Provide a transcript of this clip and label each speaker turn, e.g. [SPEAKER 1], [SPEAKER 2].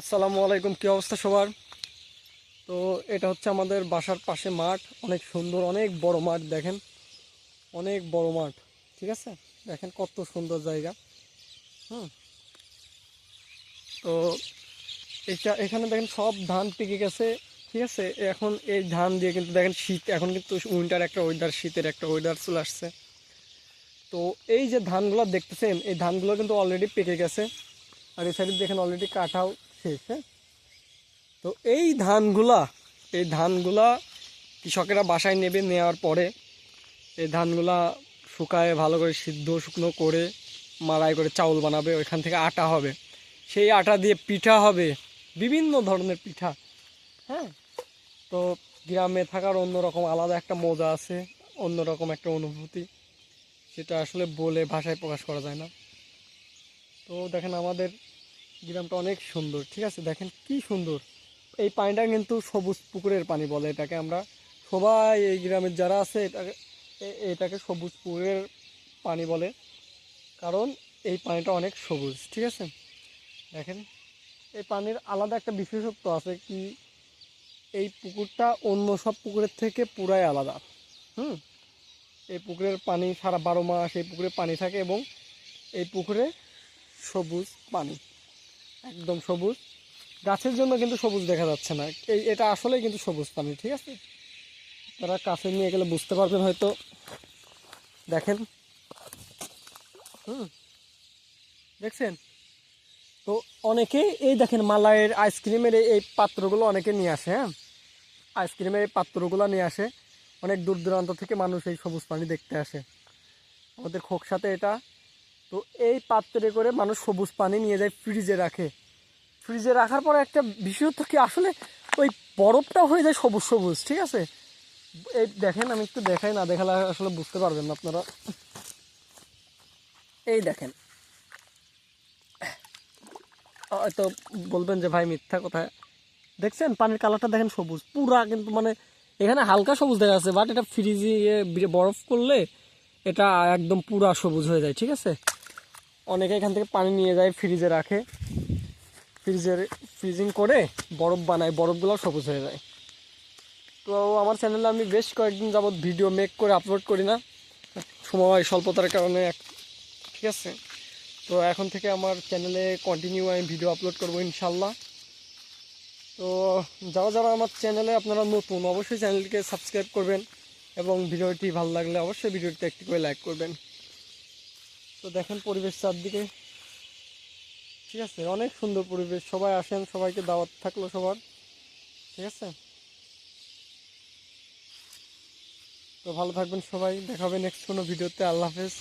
[SPEAKER 1] আসসালামু আলাইকুম, কী অবস্থা সবার? তো এটা হচ্ছে আমাদের বাসার পাশে মাঠ, অনেক সুন্দর, অনেক বড় মাঠ দেখেন, অনেক বড় মাঠ, ঠিক আছে? দেখেন কত সুন্দর জায়গা, হুম? তো এটা, এখানে দেখেন সব ধান পেকে গেছে, ঠিক আছে? এখন এই ধান দিয়ে কিন্তু দেখেন শীত, এখন কিন্তু উইন্টার একটা ওয়েদার শীতের একটা ওয়েদার চলে আসছে। তো এই যে ধানগুলো দেখতেছেন, এই ধানগুলো কিন্তু অলরেডি পেকে গেছে, আর এই সাইডে দেখেন অলরেডি কাটাও হ্যাঁ। তো এই ধানগুলা এই ধানগুলা কৃষকেরা বাসায় নেবে নেওয়ার পরে এই ধানগুলা শুকায় ভালো করে সিদ্ধ শুকনো করে মাড়াই করে চাউল বানাবে, ওইখান থেকে আটা হবে। সেই আটা দিয়ে পিঠা হবে, বিভিন্ন ধরনের পিঠা হ্যাঁ। তো গ্রামে থাকার অন্যরকম আলাদা একটা মজা আছে, অন্যরকম একটা অনুভূতি, সেটা আসলে বলে ভাষায় প্রকাশ করা যায় না। তো দেখেন আমাদের গ্রামটা অনেক সুন্দর, ঠিক আছে? দেখেন কি সুন্দর। এই পানিটা কিন্তু সবুজ পুকুরের পানি বলে এটাকে আমরা। সবাই এই গ্রামের যারা আছে, এটাকে এটাকে সবুজ পুকুরের পানি বলে। কারণ এই পানিটা অনেক সবুজ, ঠিক আছে? দেখেন, এই পানির আলাদা একটা বিশেষত্ব আছে কি, এই পুকুরটা অন্য সব পুকুরের থেকে পুরাই আলাদা। হুম? এই পুকুরের পানি সারা বারো মাস এই পুকুরে পানি থাকে এবং এই পুকুরে সবুজ পানি। একদম সবুজ। গাছের জন্য কিন্তু সবুজ দেখা যাচ্ছে না। এই এটা আসলে কিন্তু সবুজ পানি, ঠিক আছে? তারা কাছে নিয়ে গেলে বুঝতে পারবেন হয়তো। দেখেন। হুম। দেখছেন? তো অনেকে এই দেখেন মালাইয়ের আইসক্রিমের এই- এই পাত্রগুলো অনেকে নিয়ে আসে হ্যাঁ? আইসক্রিমের এই পাত্রগুলো নিয়ে আসে। অনেক দূর দূরান্ত থেকে মানুষ এই সবুজ পানি দেখতে আসে। আমাদের খোকসাতে এটা তো এই পাত্রে করে মানুষ সবুজ পানি নিয়ে যায় ফ্রিজে রাখে। ফ্রিজে রাখার পরে একটা বিশেষত্ব কি, আসলে ওই বরফটা হয়ে যায় সবুজ সবুজ, ঠিক আছে? এই দেখেন, আমি একটু দেখাই, না দেখালে আসলে বুঝতে পারবেন না আপনারা। এই দেখেন। হয়তো বলবেন যে ভাই মিথ্যা কোথায় দেখছেন? পানির কালারটা দেখেন সবুজ, পুরা কিন্তু মানে এখানে হালকা সবুজ দেখা যাচ্ছে বাট এটা ফ্রিজে বরফ করলে এটা একদম পুরা সবুজ হয়ে যায়, ঠিক আছে? অনেকে এখান থেকে পানি নিয়ে যায়, ফ্রিজে রাখে। ফ্রিজের ফ্রিজিং করে বরফ বানায়, বরফগুলো সবুজ হয়ে যায়। তো আমার চ্যানেলে আমি বেশ কয়েকদিন যাবত ভিডিও মেক করে আপলোড করি না। সময় স্বল্পতার কারণে ঠিক আছে? তো এখন থেকে আমার চ্যানেলে কন্টিনিউ আমি ভিডিও আপলোড করব ইনশাল্লাহ তো যারা যারা আমার চ্যানেলে আপনারা নতুন, অবশ্যই চ্যানেলটিকে সাবস্ক্রাইব করবেন এবং ভিডিওটি ভালো লাগলে অবশ্যই ভিডিওটি একটি করে লাইক করবেন। তো দেখেন পরিবেশ চারদিকে। ঠিক আছে, অনেক সুন্দর পরিবেশ। সবাই আসেন, সবাইকে দাওয়াত থাকল সবার। ঠিক আছে? তো ভালো থাকবেন সবাই। দেখা হবে নেক্সট কোনো ভিডিওতে। আল্লাহ হাফেজ।